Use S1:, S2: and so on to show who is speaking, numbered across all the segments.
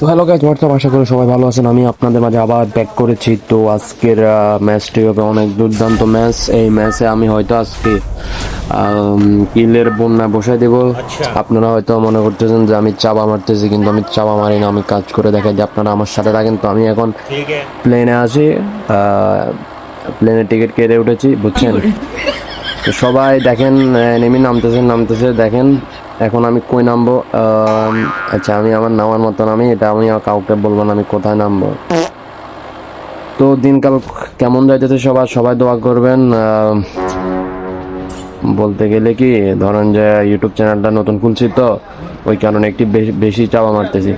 S1: তো hello guys WhatsApp আশা করি সবাই ভালো আছেন। আমি আপনাদের মাঝে আবার ব্যাক করেছি। তো আজকের ম্যাচটি হবে অনেক দুর্দান্ত ম্যাচ এই ম্যাচে আমি হয়তো আজকে কিলের বন্যা বসাই দেব। আপনারা হয়তো মনে করতেছেন যে আমি চাপা মারতেছি কিন্তু আমি চাপা মারি না। আমি কাজ করে দেখাই যে আপনারা আমার সাথে থাকেন। তো আমি এখন প্লেনে আসি প্লেনের টিকিট কেটে উঠেছি বুঝছেন? তো সবাই দেখেন নেমি নামতেছে নামতেছে দেখেন। এখন আমি কই নামবো? আচ্ছা আমি আমার নামার মতো নামি এটা আমি কাউকে বলব না, আমি কোথায় নামবো? তো দিনকাল কেমন যাইতেছে সবার? সবাই দোয়া করবেন। বলতে গেলে কি, ধরেন যে ইউটিউব চ্যানেলটা নতুন খুলছি তো, ওই কারণে একটি বেশি চাপা মারতেছি।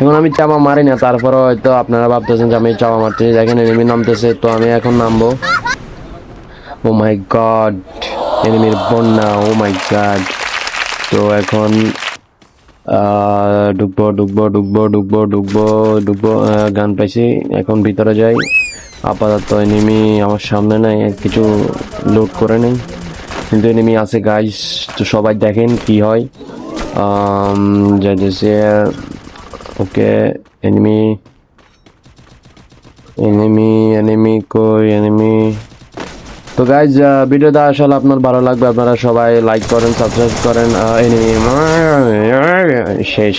S1: এখন আমি চাপা মারি না, তারপরে হয়তো আপনারা ভাবতেছেন যে আমি চাপা মারতেছি। দেখেন এনিমি নামতেছে, তো আমি এখন নামবো। ও মাই গড এনিমির বন্যা ও মাই গড তো এখন ঢুকবো ঢুকবো ঢুকবো ঢুকবো ঢুকবো ঢুকবো গান পাইছি। এখন ভিতরে যাই। আপাতত এনিমি আমার সামনে নাই, কিছু লোড করে নেই। কিন্তু এনিমি আছে গাইস তো সবাই দেখেন কি হয়। যাইতেছে ওকে এনিমি এনিমি এনিমি কই এনিমি তো গাইজ ভিডিওটা আসলে আপনার ভালো লাগবে আপনারা সবাই লাইক করেন সাবস্ক্রাইব করেন এনিমি শেষ।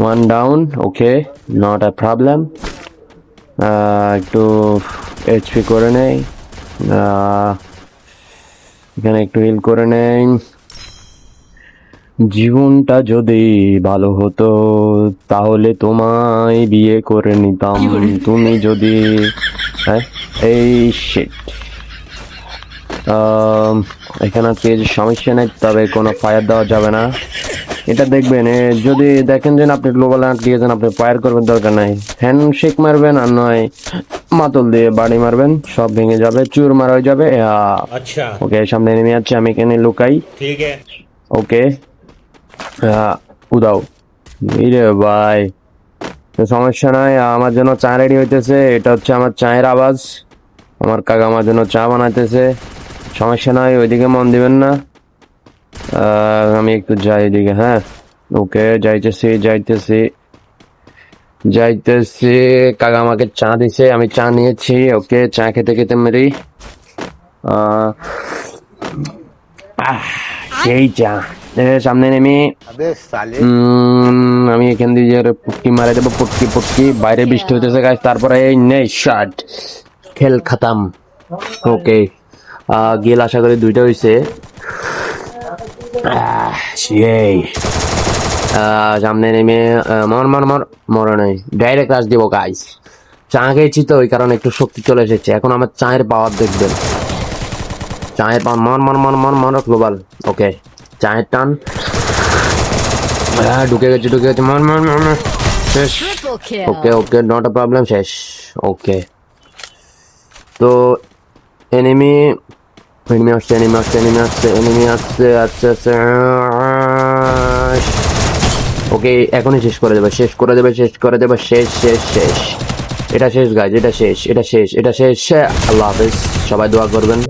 S1: One down okay not a problem একটু এইচপি করে নেই। এখানে একটু হিল করে নেই। জীবনটা যদি ভালো হতো তাহলে তোমায় বিয়ে করে নিতাম। তুমি যদি হ্যাঁ এই শিট um, এখানে পেজ সমস্যা নেই তবে কোনো ফায়ার দেওয়া যাবে না। এটা দেখবেন যদি দেখেন যে আপনি গ্লোবাল আর্ট দিয়েছেন আপনি ফায়ার করবেন দরকার নাই। হ্যান্ড শেক মারবেন আর নয় মাতল দিয়ে বাড়ি মারবেন সব ভেঙে যাবে চুর মারা হয়ে যাবে।
S2: আচ্ছা।
S1: ওকে সামনে নেমে যাচ্ছে আমি এখানে লুকাই।
S2: ঠিক আছে।
S1: ওকে। উদাও। বাই তো সমস্যা নয় আমার জন্য চা রেডি হইতেছে। এটা হচ্ছে আমার চায়ের আওয়াজ। আমার কাকা আমার জন্য চা বানাইতেছে। সমস্যা নয় ওইদিকে মন দিবেন না। আমি একটু যাই এদিকে হ্যাঁ? ওকে যাইতেছি যাইতেছি। যাইতেছি কাকা আমাকে চা দিছে আমি চা নিয়েছি। ওকে চা খেতে খেতে মেরি। সেই চা। সামনে নেমে। আমি এখান দিয়ে পুটকি মারে দেবো পুটকি পুটকি। বাইরে বৃষ্টি হইতেছে গাছ তারপরে এই নেই শার্ট খেল খাতাম। ওকে গেল আশা করি দুইটা আহ, সামনে নেমে মর মর মর মরে নাই। ডাইরেক্ট রাস দিব গাইস চা খেয়েছি তো ওই কারণে একটু শক্তি চলে এসেছে। এখন আমার চায়ের পাওয়ার দেখবেন। চায়ের পাওয়ার মর মর মর মর মর গ্লোবাল ওকে চায়ের টান। হ্যাঁ ঢুকে গেছে ঢুকে গেছে। মর মর মর মর শেষ। ওকে ওকে নট আ প্রবলেম শেষ। ওকে তো এনিমি এনিমি আসছে এনিমি আসছে এনিমি আসছে এনিমি আসছে আচ্ছা আচ্ছা ওকে এখনই শেষ করে দেবে শেষ করে দেবে শেষ করে দেবে শেষ শেষ শেষ। এটা শেষ গাইজ এটা শেষ এটা শেষ এটা শেষ। আল্লাহ হাফেজ সবাই দোয়া করবেন।